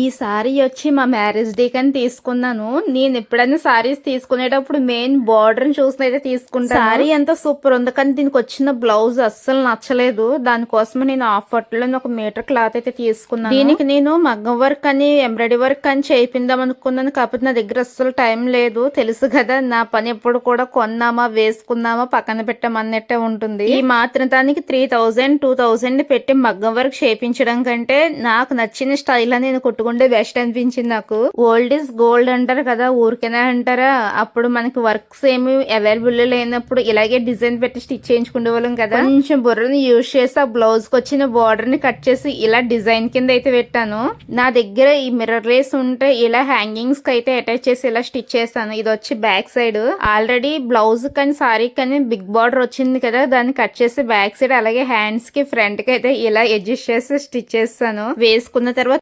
ఈ సారీ వచ్చి మా మ్యారేజ్ డే కని తీసుకున్నాను. నేను ఎప్పుడైనా సారీస్ తీసుకునేటప్పుడు మెయిన్ బార్డర్ చూసిన అయితే తీసుకుంటాను. సారీ ఎంత సూపర్ ఉంది కానీ దీనికి వచ్చిన బ్లౌజ్ అస్సలు నచ్చలేదు. దానికోసం నేను ఆఫ్లో ఒక మీటర్ క్లాత్ అయితే తీసుకున్నాను. దీనికి నేను మగ్గం వర్క్ అని ఎంబ్రాయిడరీ వర్క్ అని చేయిందాం అనుకున్నాను. కాకపోతే నా దగ్గర అస్సలు టైం లేదు. తెలుసు కదా నా పని ఎప్పుడు కూడా కొన్నామా వేసుకున్నామా పక్కన పెట్టామన్నట్టే ఉంటుంది. ఈ మాత్రం దానికి త్రీ థౌజండ్ టూ థౌజండ్ పెట్టి మగ్గం వర్క్ చేయించడం కంటే నాకు నచ్చిన స్టైల్ అని నేను కొట్టుకుంటే బెస్ట్ అనిపించింది నాకు. ఓల్డ్ ఇస్ గోల్డ్ అంటారు కదా ఊరికేనే అంటారా? అప్పుడు మనకి వర్క్స్ ఏమి అవైలబుల్ లేనప్పుడు ఇలాగే డిజైన్ పెట్టి స్టిచ్ చేయించుకునే వాళ్ళం కదా. కొంచెం బుర్రని యూజ్ చేసి ఆ బ్లౌజ్కి వచ్చిన బార్డర్ని కట్ చేసి ఇలా డిజైన్ కింద అయితే పెట్టాను. నా దగ్గర ఈ మిర్రర్ రేస్ ఉంటే ఇలా హ్యాంగింగ్స్కి అయితే అటాచ్ చేసి ఇలా స్టిచ్ చేస్తాను. ఇది వచ్చి బ్యాక్ సైడ్ ఆల్రెడీ బ్లౌజ్ కానీ సారీ కానీ బిగ్ బార్డర్ వచ్చింది కదా దాన్ని కట్ చేసి బ్యాక్ సైడ్ అలాగే హ్యాండ్స్కి ఫ్రంట్కి అయితే ఇలా అడ్జస్ట్ చేసి స్టిచ్ చేస్తాను. వేసుకున్న తర్వాత